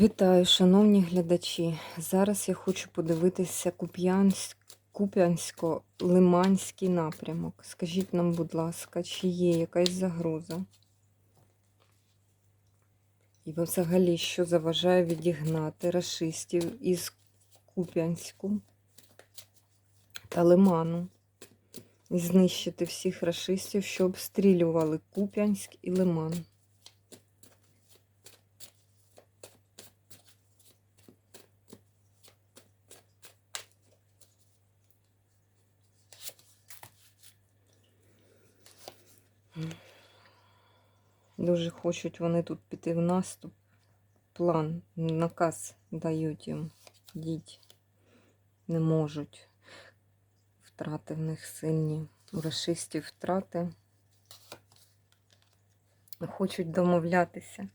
Вітаю, шановні глядачі. Зараз я хочу подивитися Куп'янсько-Лиманський напрямок. Скажіть нам, будь ласка, чи є якась загроза? І взагалі, що заважає відігнати рашистів із Куп'янську та Лиману і знищити всіх рашистів, що обстрілювали Куп'янськ і Лиман? Дуже хочуть вони тут піти в наступ. План, наказ дають їм. Йдіть. Не можуть. Втрати в них сильні. У расистів втрати. Хочуть домовлятися.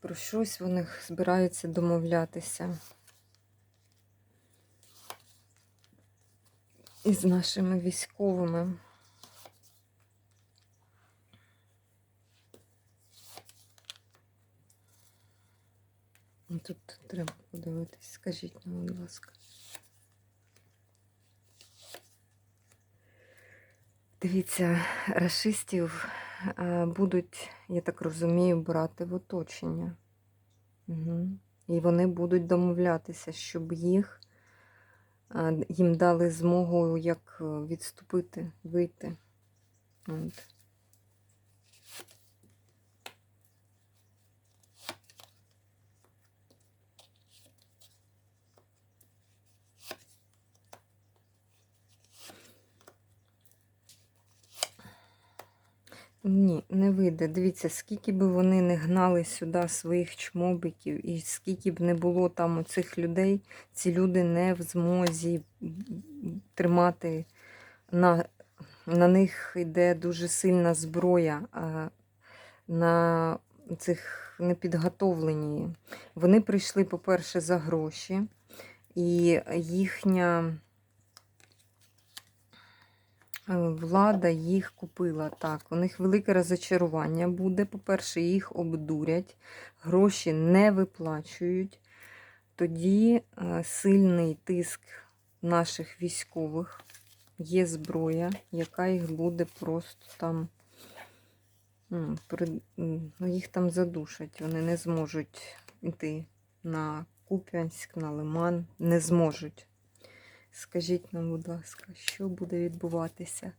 Про щось вони збираються домовлятися. Із нашими військовими. Ну, Тут треба подивитись. Скажіть нам, будь ласка. Дивіться, расистів будуть, я так розумію, брати в оточення. Угу. І вони будуть домовлятися, щоб їх їм дали змогу як е, відступити, вийти. От. Ні, не вийде. Дивіться, скільки б вони не гнали сюди своїх чмобиків, і скільки б не було там оцих людей, ці люди не в змозі тримати на на них йде дуже сильна зброя, а на цих непідготовлені. Вони прийшли, по-перше, за гроші, і їхня. Е, Влада їх купила. Так, у них велике розочарування буде. По-перше, їх обдурять, гроші не виплачують. Тоді е, сильний тиск наших військових. Є зброя, яка їх буде просто там. Ну, їх там задушать. Вони не зможуть йти на Куп'янськ, на Лиман. Не зможуть. Скажіть нам, будь ласка, що буде відбуватися?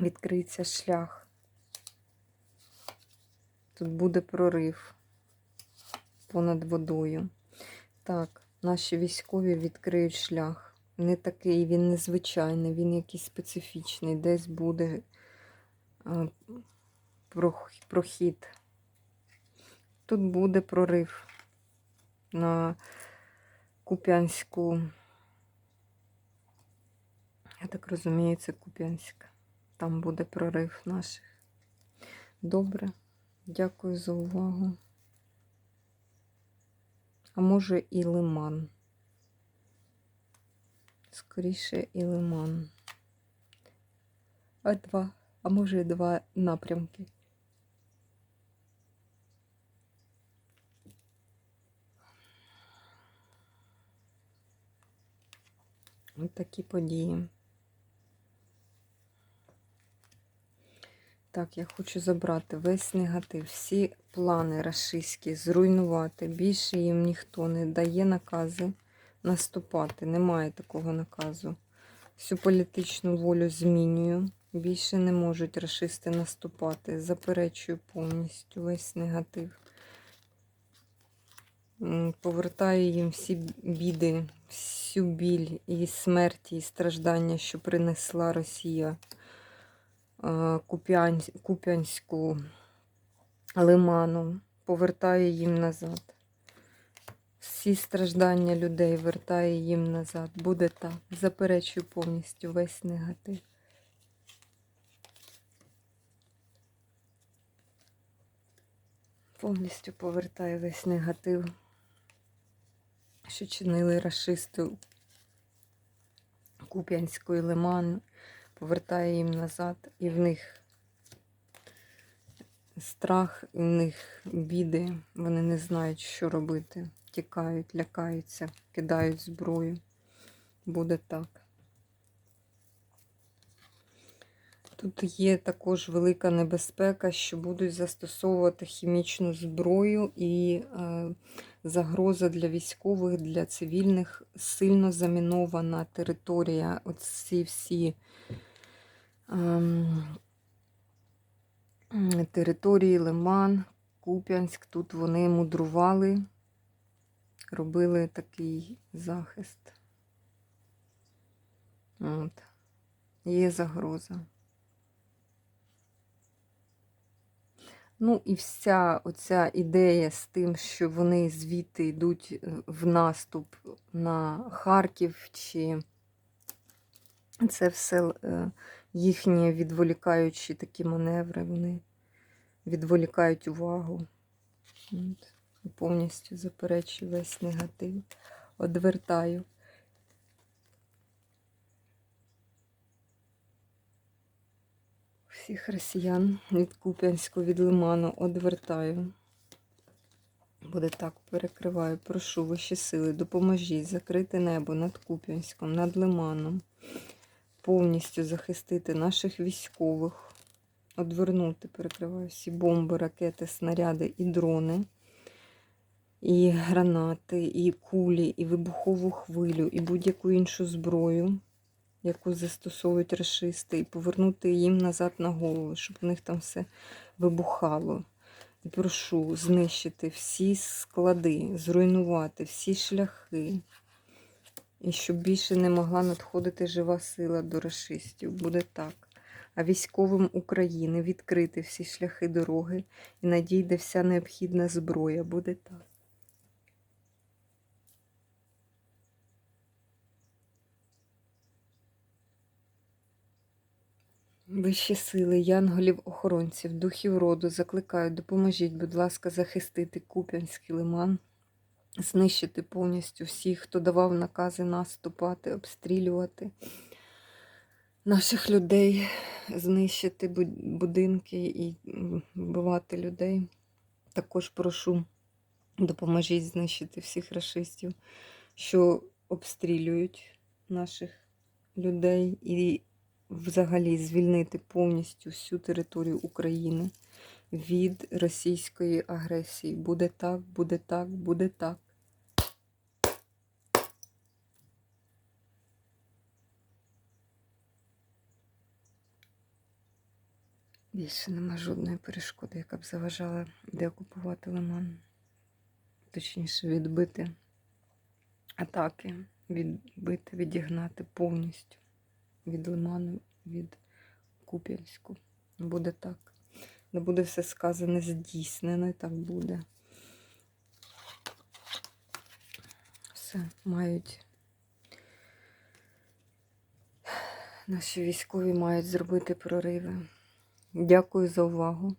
Відкриється шлях. Тут буде прорив понад водою. Так, наші військові відкриють шлях не такий, він незвичайний, він якийсь специфічний, десь буде прохід. Тут буде прорив на Куп'янську. Я так розумію, це Куп'янська. Там буде прорив наших. Добре, дякую за увагу. А може і лиман скоріше і лиман. А два, а може два напрямки. Ось такі події. Так, я хочу забрати весь негатив, всі плани рашистські, зруйнувати. Більше їм ніхто не дає накази наступати. Немає такого наказу. Всю політичну волю змінюю. Більше не можуть расисти наступати. Заперечую повністю весь негатив. Повертаю їм всі біди, всю біль і смерті, і страждання, що принесла Росія Куп'янську лиману. Повертаю їм назад всі страждання людей вертає їм назад. Буде так. Заперечую повністю весь негатив. Повністю повертаю весь негатив, що чинили рашисти Куп'янської лиман, повертає їм назад, і в них страх, і в них біди, вони не знають, що робити. Тікають, лякаються, кидають зброю. Буде так. Тут є також велика небезпека, що будуть застосовувати хімічну зброю і е, загроза для військових, для цивільних сильно замінована територія. Оці всі м, території Лиман, Куп'янськ. Тут вони мудрували, робили такий захист. От. Є загроза. Ну і вся оця ідея з тим, що вони звідти йдуть е, в наступ на Харків, чи це все е, їхні відволікаючі такі маневри, вони відволікають увагу. От. Повністю заперечую весь негатив. Одвертаю. Всіх росіян від Куп'янського, від Лиману одвертаю. Буде так, перекриваю. Прошу вищі сили, допоможіть закрити небо над Куп'янськом, над Лиманом, повністю захистити наших військових, одвернути, перекриваю всі бомби, ракети, снаряди і дрони, і гранати, і кулі, і вибухову хвилю, і будь-яку іншу зброю яку застосовують расисти, і повернути їм назад на голову, щоб у них там все вибухало. І прошу знищити всі склади, зруйнувати всі шляхи. І щоб більше не могла надходити жива сила до расистів. Буде так. А військовим України відкрити всі шляхи дороги і надійде вся необхідна зброя. Буде так. Вищі сили, янголів-охоронців, духів роду закликають, допоможіть, будь ласка, захистити Куп'янський лиман, знищити повністю всіх, хто давав накази наступати, обстрілювати наших людей, знищити будинки і вбивати людей. Також прошу, допоможіть знищити всіх расистів, що обстрілюють наших людей і взагалі звільнити повністю всю територію України від російської агресії. Буде так, буде так, буде так. Більше нема жодної перешкоди, яка б заважала деокупувати Лиман. Точніше, відбити атаки, відбити, відігнати повністю від Лиману, від Куп'янську. Буде так. Не буде все сказане здійснено, і так буде. Все, мають. Наші військові мають зробити прориви. Дякую за увагу.